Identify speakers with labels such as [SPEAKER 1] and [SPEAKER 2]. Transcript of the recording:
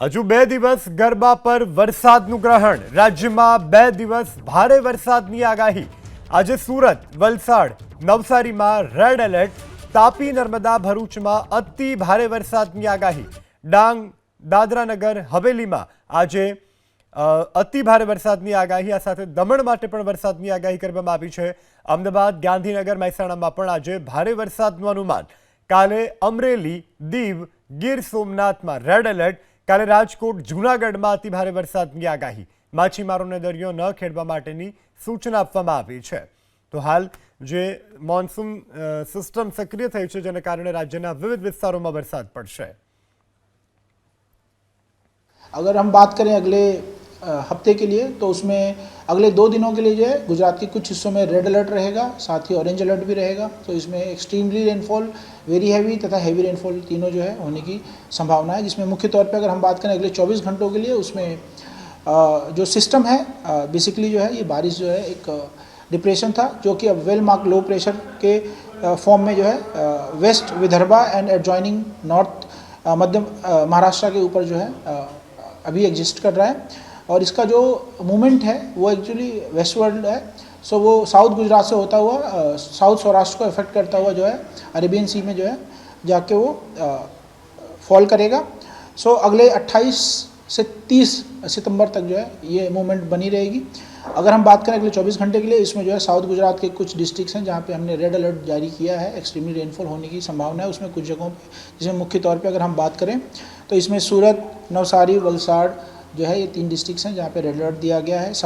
[SPEAKER 1] હજુ બે દિવસ ગરબા પર વરસાદનું ગ્રહણ. રાજ્યમાં બે દિવસ ભારે વરસાદની આગાહી. આજે સુરત, વલસાડ, નવસારીમાં રેડ એલર્ટ તાપી નર્મદા ભરૂચમાં અતિ ભારે વરસાદની આગાહી. ડાંગ, દાદરાનગર, હવેલીમાં આજે અતિ ભારે વરસાદની આગાહી. આ સાથે દમણ માટે પણ વરસાદની આગાહી કરવામાં આવી છે. અમદાવાદ, ગાંધીનગર, મહેસાણામાં પણ આજે ભારે વરસાદનું અનુમાન. કાલે અમરેલી, દીવ, ગીર સોમનાથમાં રેડ એલર્ટ કાલે રાજકોટ જૂનાગઢમાં અતિભારે વરસાદની આગાહી. માછીમારોને દરિયો ન ખેડવા માટેની સૂચના આપવામાં આવી છે. તો હાલ જે મોન્સૂન સિસ્ટમ સક્રિય થઈ છે, જેને કારણે રાજ્યના વિવિધ વિસ્તારોમાં વરસાદ પડશે.
[SPEAKER 2] અગર હમ બાત કરેં અગલે हफ़्ते के लिए तो उसमें अगले दो दिनों के लिए जो है, गुजरात के कुछ हिस्सों में रेड अलर्ट रहेगा, साथ ही ऑरेंज अलर्ट भी रहेगा तो इसमें एक्सट्रीमली रेनफॉल वेरी हैवी तथा हैवी रेनफॉल तीनों जो है होने की संभावना है, जिसमें मुख्य तौर पर अगर हम बात करें अगले 24 घंटों के लिए, उसमें जो सिस्टम है बेसिकली जो है, ये बारिश जो है एक डिप्रेशन था, जो कि अब वेल मार्क लो प्रेशर के फॉर्म में जो है west Vidarbha and adjoining north Madhya Maharashtra के ऊपर जो है अभी एग्जिस्ट कर रहा है। और इसका जो मूवमेंट है, वो एक्चुअली वेस्ट वर्ल्ड है। सो वो साउथ गुजरात से होता हुआ साउथ सौराष्ट्र को इफ़ेक्ट करता हुआ जो है अरेबियन सी में जो है, जाके वो फॉल करेगा। सो अगले 28 से 30 सितंबर तक जो है, ये मूवमेंट बनी रहेगी। अगर हम बात करें अगले 24 घंटे के लिए, इसमें जो है साउथ गुजरात के कुछ डिस्ट्रिक्ट्स हैं, जहाँ पे हमने रेड अलर्ट जारी किया है एक्सट्रीमली रेनफॉल होने की संभावना है, उसमें कुछ जगहों पर जिसमें मुख्य तौर पे अगर हम बात करें तो इसमें सूरत, नवसारी, वलसाड़ जो है ये तीन डिस्ट्रिक्ट हैं जहाँ पे रेड अलर्ट दिया गया है।